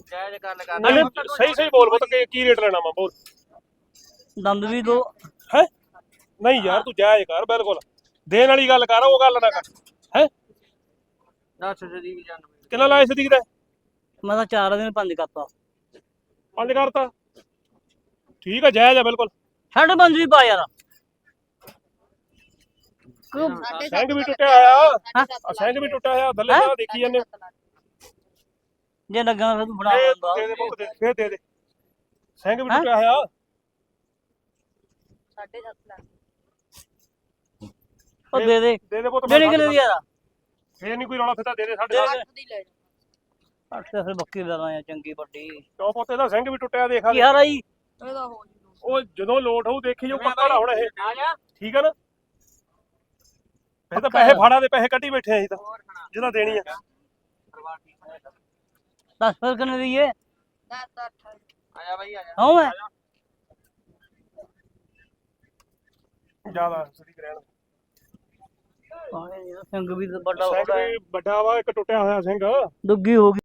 ਜਾਇਜ਼ ਗੱਲ ਨਹੀਂ, ਸਹੀ ਸਹੀ ਬੋਲ ਬੋਲ ਕੀ ਕੀ ਰੇਟ ਲੈਣਾ ਵਾ ਬੋਲ। ਦੰਦ ਵੀ ਦੋ। ਹੈ? ਨਹੀਂ ਯਾਰ ਤੂੰ ਜਾਇਜ਼ ਕਰ ਬਿਲਕੁਲ। ਦੇਣ ਵਾਲੀ ਗੱਲ ਕਰ ਉਹ ਗੱਲ ਨਾ ਕਰ। ਹੈ? ਦੱਸ ਕਿੰਨਾ ਲਾਇਆ ਸਦੀਕ ਦਾ? ਮੈਂ ਤਾਂ ਚਾਰ ਦਿਨ ਪੰਜ ਕਰਤਾ। ਪੰਜ ਕਰਤਾ? ਠੀਕ ਆ ਜਾਇਜ਼ ਆ ਬਿਲਕੁਲ। ਸਾਢੇ ਪੰਜ ਵੀ ਪਾ ਯਾਰ। ਕਿਉਂ? ਸਿੰਘ ਵੀ ਟੁੱਟਿਆ ਹੋਇਆ। ਆ ਸਿੰਘ ਵੀ ਟੁੱਟਿਆ ਹੋਇਆ ਥੱਲੇ ਤਾਂ ਦੇਖੀ ਜਾਂਦੇ ਜੇ ਲੱਗਾ ਫਿਰ ਤੂੰ ਫੜਾ ਦਿੰਦਾ। ਦੇ ਦੇ ਪੁੱਤ ਦੇ ਫੇਰ ਦੇ ਦੇ। ਸਿੰਘ ਵੀ? ਟੁੱਟਿਆ ਹੋਇਆ। ਸਾਢੇ ਸੱਤ ਲੱਖ ਉਹ ਦੇ ਦੇ ਦੇ। ਦੇ ਪੁੱਤ ਦੇਣੀ ਕਿੰਨੇ ਦੀ ਯਾਰ ਫੇਰ ਨਹੀਂ ਕੋਈ ਰੌਲਾ ਫਿਰ ਤਾਂ ਦੇ ਦੇ ਸਾਡੇ ਨਾਲ। ਦੇ। ਅੱਠ ਦੀ ਲੈ ਜਾ ਅੱਠ ਤਾਂ ਫਿਰ ਬੱਕੀ ਦਾ ਲਾਂ ਚੰਗੀ ਵੱਡੀ। ਕਿਉਂ ਪੁੱਤ ਇਹਦਾ ਸਿੰਘ ਵੀ ਟੁੱਟਿਆ ਦੇਖ ਕੀ ਹਾਰ ਆਈ ਇਹਦਾ ਹੋ ਜੂ ਉਹ ਜਦੋਂ ਲੋਟ ਹੋਊ ਦੇਖੀ ਜੋ ਪੱਕਾ ਨਾ ਹੁਣ ਇਹ। ਆ ਜਾ ਠੀਕ ਆ ਨਾ? ਇਹ ਤਾਂ ਪੈਸੇ ਫਾੜਾ ਦੇ ਪੈਸੇ ਕੱਢੀ ਬੈਠੇ ਆ ਅਸੀਂ ਤਾਂ। ਜਿਹਦਾ ਦੇਣੀ ਆ? ਪਰਿਵਾਰ ਠੀਕ ਹੈ ਦੱਸ ਫਿਰ ਕਿੰਨੇ ਦੀ ਏ? ਦਸ ਅੱਠ। ਆ ਜਾ ਬਾਈ ਆ ਜਾ ਹਾਂ? ਮੈਂ ਜ਼ਿਆਦਾ ਸਦੀਕ ਰਹਿਣ ਸਿੰਘ ਵੀ ਤਾਂ ਵੱਡਾ ਹੋ। ਗਿਆ ਵੀ ਵੱਡਾ ਵਾ ਇੱਕ ਟੁੱਟਿਆ ਹੋਇਆ ਸਿੰਘ। ਦੁੱਗੀ ਹੋ ਗਈ।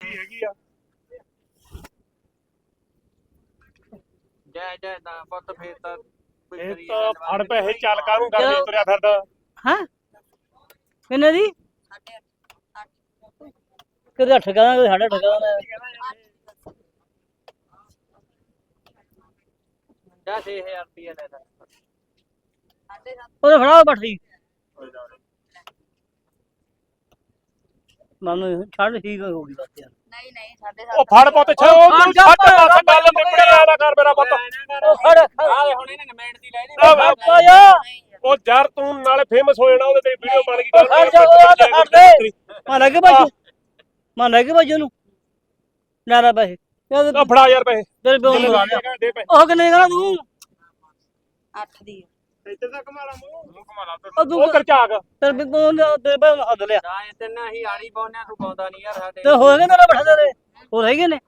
ਹੈਗੀ ਆ। ਜੈ ਜੈ ਦਾ ਪੁੱਤ ਫੇਰ ਤਾਂ ਇਹ ਤਾਂ ਫੜ ਪੈਸੇ ਚੱਲ ਕਾਹਨੂੰ ਚਲੋ। ਤੁਰਿਆ ਫਿਰਦਾ। ਹਾਂ? ਕਿੰਨੇ ਦੀ? ਕਹਦਾ ਕਿਤੇ ਸਾਢੇ ਅੱਠ ਕਹਦਾ ਜਾ 6000 ਰੁਪਏ ਲੈ ਲੈ। ਉਹਦੇ ਫੜਾ ਬੱਠੀ ਮੈਨੂੰ ਛੱਡ ਠੀਕ ਹੋ ਗਈ ਬਸ ਯਾਰ। ਨਹੀਂ ਨਹੀਂ ਸਾਢੇ ਉਹ ਫੜ ਪੁੱਤ ਛੇ ਉਹ ਤੂੰ ਛੱਡ ਬਸ ਗੱਲ ਨਿਬੜੀ ਆ ਨਾ ਕਰ ਮੇਰਾ ਪੁੱਤ। ਉਹ ਖੜ ਆ ਲੈ ਹੁਣ ਇਹਨੇ ਨਮੈਂਟ ਦੀ ਲੈ ਲਈ। ਨਹੀਂ ਯਾਰ। ਉਹ ਯਾਰ ਤੂੰ ਨਾਲੇ ਫੇਮਸ ਹੋ ਜਾਣਾ ਉਹਦੇ ਤੇਰੀ ਵੀਡੀਓ ਬਣ ਗਈ ਜਾ ਉਹ ਤਾਂ ਦੇ ਮਾਰ ਲੱਗੇ ਬਾਜੂ ਮਾਰ ਲੱਗੇ ਬਾਜੂ ਨੂੰ ਲੈ ਲੈ ਪੈਸੇ। ਇਹ ਆ ਫੜਾ ਯਾਰ ਪੈਸੇ। ਤੇਰੇ ਪਿਓ ਨੂੰ ਲਿਆ ਦੇ ਪੈਸੇ। ਉਹ ਕਿੰਨੇ ਕਹਣਾ ਤੂੰ? ਅੱਠ ਦੀ ਇੱਧਰ ਤੱਕ ਮਾਰਾ ਮੂੰਹ। ਮੂੰਹ ਘੁਮਾ ਉਹ ਤੂੰ ਉਹ ਕਰਚਾਕ ਤੇਰੇ ਪਿਓ ਨੂੰ ਤੇਰੇ ਪਿਓ ਨੂੰ ਹੱਦ ਲਿਆ। ਤਾਂ ਇਹ ਤਿੰਨ ਹੀ ਆੜੀ ਪਾਉਣਿਆ ਤੂੰ ਪਾਉਂਦਾ ਨਹੀਂ ਯਾਰ ਸਾਡੇ। ਤੇ ਹੋਏ ਗਏ ਤੇਰਾ ਬਠਾ ਤੇਰੇ? ਉਹ ਰਹਿ ਗਏ ਨੇ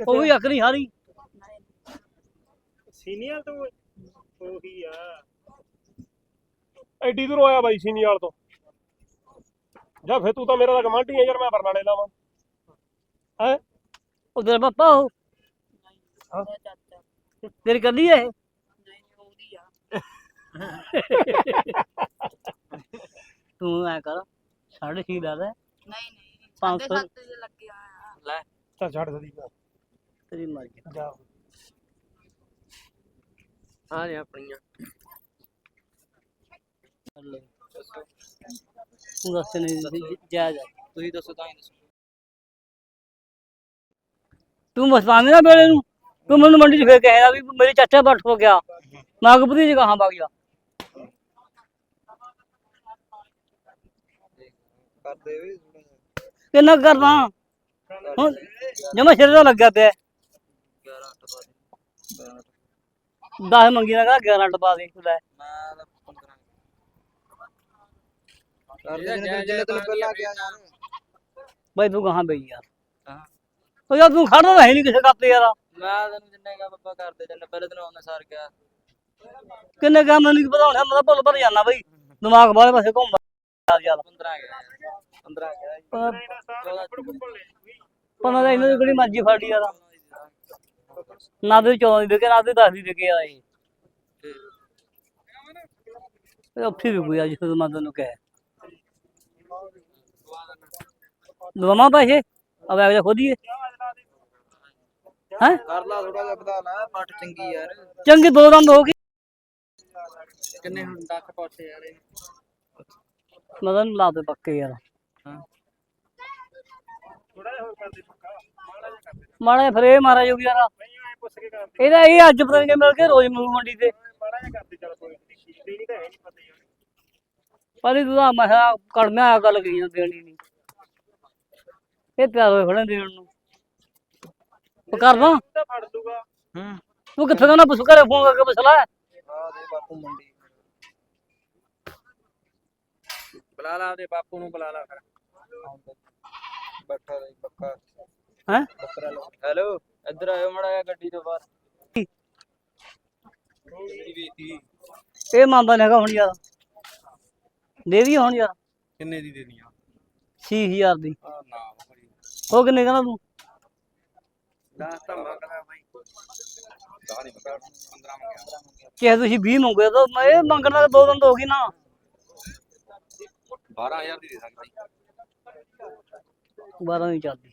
ਉਹ ਵੀ ਅੱਖ ਨਹੀਂ ਹਾਰੀ। ਸੀਨੀਅਰ ਤੂੰ। ਉਹੀ ਆ। ਐਡੀ ਦੂਰੋਂ ਆਇਆ ਬਾਈ ਸੀਨੀਅਰ ਤੋਂ। ਜਾ ਫੇ ਤੂੰ ਤਾਂ ਮੇਰਾ ਤਾਂ ਗਮਾਂਢੀ ਆ ਯਾਰ ਮੈਂ ਬਰਨਾਲੇ ਦਾ ਵਾਂ ਹੈ? ਉਹ ਤੇਰਾ ਪਾਪਾ ਉਹ। ਉਹਦਾ ਚਾਚਾ ਤੇਰੀ ਕੱਲੀ ਹੈ ਇਹ? ਨਹੀਂ ਉਹਦੀ ਆ ਤੂੰ ਐ ਕਰ ਸਾਢੇ ਛੇ ਲੈ ਨਹੀਂ ਨਹੀਂ ਪੰਜ ਸਾਢੇ ਸੌ। ਸੱਤ ਦੇ ਲੱਗਿਆ ਹੋਇਆ ਲੈ। ਚੱਲ ਛੱਡ ਸਦੀ ਤੇਰੀ ਮਰਜ਼ੀ। ਜਾ। ਆ ਲੈ ਆਪਣੀਆਂ। ਲੈ ਦੱਸ ਨਹੀਂ ਜਾ ਜਾ ਤੁਸੀਂ ਦੱਸੋ ਤਾਂ ਹੀ ਦੱਸੋ। ਤੂੰ ਮਸਤਾਨੇ ਨਾ ਬੇੜੇ ਨੂੰ। ਤੂੰ ਮੈਨੂੰ ਮੰਡੀ 'ਚ ਫੇਰ ਕਹੇਗਾ ਵੀ ਮੇਰੇ ਚਾਚਾ ਬੱਠ ਹੋ ਗਿਆ। ਮੈਂ ਕਿ ਪੁੱਤੀ ਜੀ ਕਹਾਂ ਵਗ ਗਿਆ ਕਰਦੇ ਵੀ ਕਿੰਨਾ ਕਰਦਾ? ਹੁਣ ਜਮਾ ਸਿਰ ਦਾ ਲੱਗਿਆ ਪਿਆ। 11 ਟਪਾ ਦੇ। 10 ਮੰਗੀ ਨਾ 11 ਟਪਾ ਦੇ। ਲੈ। ਮੈਂ ਤਾਂ 15 ਕਰਦੇ ਨੇ ਜਿੰਨੇ ਤੈਨੂੰ ਪਹਿਲਾਂ ਗਿਆ ਯਾਰ। ਬਈ ਤੂੰ ਕਹਾਂ ਬਈ ਯਾਰ। ਹਾਂ। ਉਹ ਯਾਰ ਤੂੰ ਖੜਦਾ ਤਾਂ ਹੈ ਨਹੀਂ ਕਿਸੇ ਕੱਪ ਯਾਰ। ਮੈਂ ਤੈਨੂੰ ਜਿੰਨੇ ਕਾ ਬੱਬਾ ਕਰਦੇ ਜਿੰਨੇ ਪਹਿਲੇ ਦਿਨ ਆਉਂਦਾ ਸਾਰ ਗਿਆ ਕਿੰਨੇ ਕੰਮ ਮੈਨੂੰ ਕੀ ਪਤਾ ਹੁਣ ਮੈਂ ਤਾਂ ਭੁੱਲ ਭਰ ਜਾਣਾ ਬਈ। ਦਿਮਾਗ ਬਾਹਲੇ ਪਾਸੇ ਘੁੰਮਦਾ ਯਾਰ। 15 ਗਿਆ 15 ਗਿਆ। ਪਤਾ ਤਾਂ ਇਹਨਾਂ ਦੀ ਕਿਹੜੀ ਮਰਜ਼ੀ ਫਾੜੀ ਯਾਰ। ਨਾ ਤੇ 14 ਦੀ ਵਿਕੇ ਨਾ ਤੇ 10 ਦੀ ਵਿਕੇ ਯਾਰ ਇਹ। ਇਹ ਉੱਥੇ ਵੀ ਕੋਈ ਅੱਜ ਫਿਰ ਮੈਂ ਤੈਨੂੰ ਕਹਿ। ਦਵਾਵਾਂ ਪੈਸੇ? ਅਬ ਆ ਜਾ ਖੋਦੀਏ ਹੈ? ਕਰ ਲਾ ਥੋੜਾ ਜਿਹਾ ਵਧਾ ਲਾ ਪੱਟ ਚੰਗੀ ਯਾਰ। ਚੰਗੀ ਦੋ ਦੰਦ ਹੋ ਗਈ। ਕਿੰਨੇ ਹੁਣ ਦੱਸ ਪੌਸੇ ਯਾਰ ਇਹ? ਮੈਂ ਤੈਨੂੰ ਲਾ ਦੇ ਪੱਕੇ ਯਾਰ। ਹਾਂ। ਥੋੜਾ ਜਿਹਾ ਹੋਰ ਕਰਦੇ ਪੱਕਾ। ਮਾੜਾ ਜਿਹਾ ਕਰਦੇ ਮਾੜਾ ਜਿਹਾ ਫਿਰ ਮਾਰਾ ਜੋਗੀ ਯਾਰ। ਨਹੀਂ ਐ ਪੁੱਛ ਕੇ ਕਰਦੇ ਇਹਦਾ ਇਹ ਅੱਜ ਪਤਾ ਨਹੀਂ ਮਿਲ ਕੇ ਰੋਜ਼ ਮਿਲੂ ਮੰਡੀ ਤੇ। ਮਾੜਾ ਜਿਹਾ ਕਰਦੇ ਚੱਲ ਕੋਈ ਨਹੀਂ ਤਾਂ ਹੈ ਨਹੀਂ ਪਤਾ ਯਾਰ। ਪਰ ਇਹ ਤੂੰ ਮੈਂ ਕਿਹਾ ਕੜਮਿਆ ਗੱਲ ਨਾ ਦੇਣੀ ਨਹੀਂ ਇਹ ਤਿਆਰ ਹੋਏ ਖੜੇ ਦੇਣ ਨੂੰ। ਉਹ ਕਰਦਾ ਤਾਂ ਫੜ ਦੂਗਾ ਹੂੰ। ਤੂੰ ਕਿੱਥੇ ਜਾਣਾ? ਪੁੱਛ ਘਰੇ ਫੋਨ ਕਰਕੇ ਪੁੱਛ ਲੈ। ਆ ਦੇ ਬਾਪੂ ਮੰਡੀ ਬੁਲਾ ਲਾ ਉਹਦੇ ਬਾਪੂ ਨੂੰ ਬੁਲਾ ਲਾ ਫਿਰ। ਬੈਠਾ ਰਹੀ ਪੱਕਾ। ਹੈ? ਬੱਕਰਾ ਲਓ ਹੈਲੋ ਇੱਧਰ ਆਇਓ ਮੜਾ ਜਿਹਾ ਗੱਡੀ ਤੋਂ ਬਾਹਰ। ਇਹ ਮੰਨਦਾ ਨੀ ਹੈਗਾ ਹੁਣ ਯਾਰ। ਦੇ ਵੀ ਹੁਣ ਯਾਰ। ਕਿੰਨੇ ਦੀ ਦੇਣੀ ਆ? 6000 ਦੀ। ਆ ਨਾ। ਉਹ ਕਿੰਨੇ ਕਹਿੰਦਾ ਤੂੰ? ਕਿ ਤੁਸੀਂ 20 ਮੰਗਿਆ ਤਾਂ ਮੈਂ ਇਹ ਮੰਗਣ ਦਾ ਦੋ ਦਿਨ ਤੋਂ ਹੋ ਗਈ ਨਾ। 12000 ਦੀ ਦੇ ਸਕਦੀ 12 ਨਹੀਂ ਚੱਲਦੀ।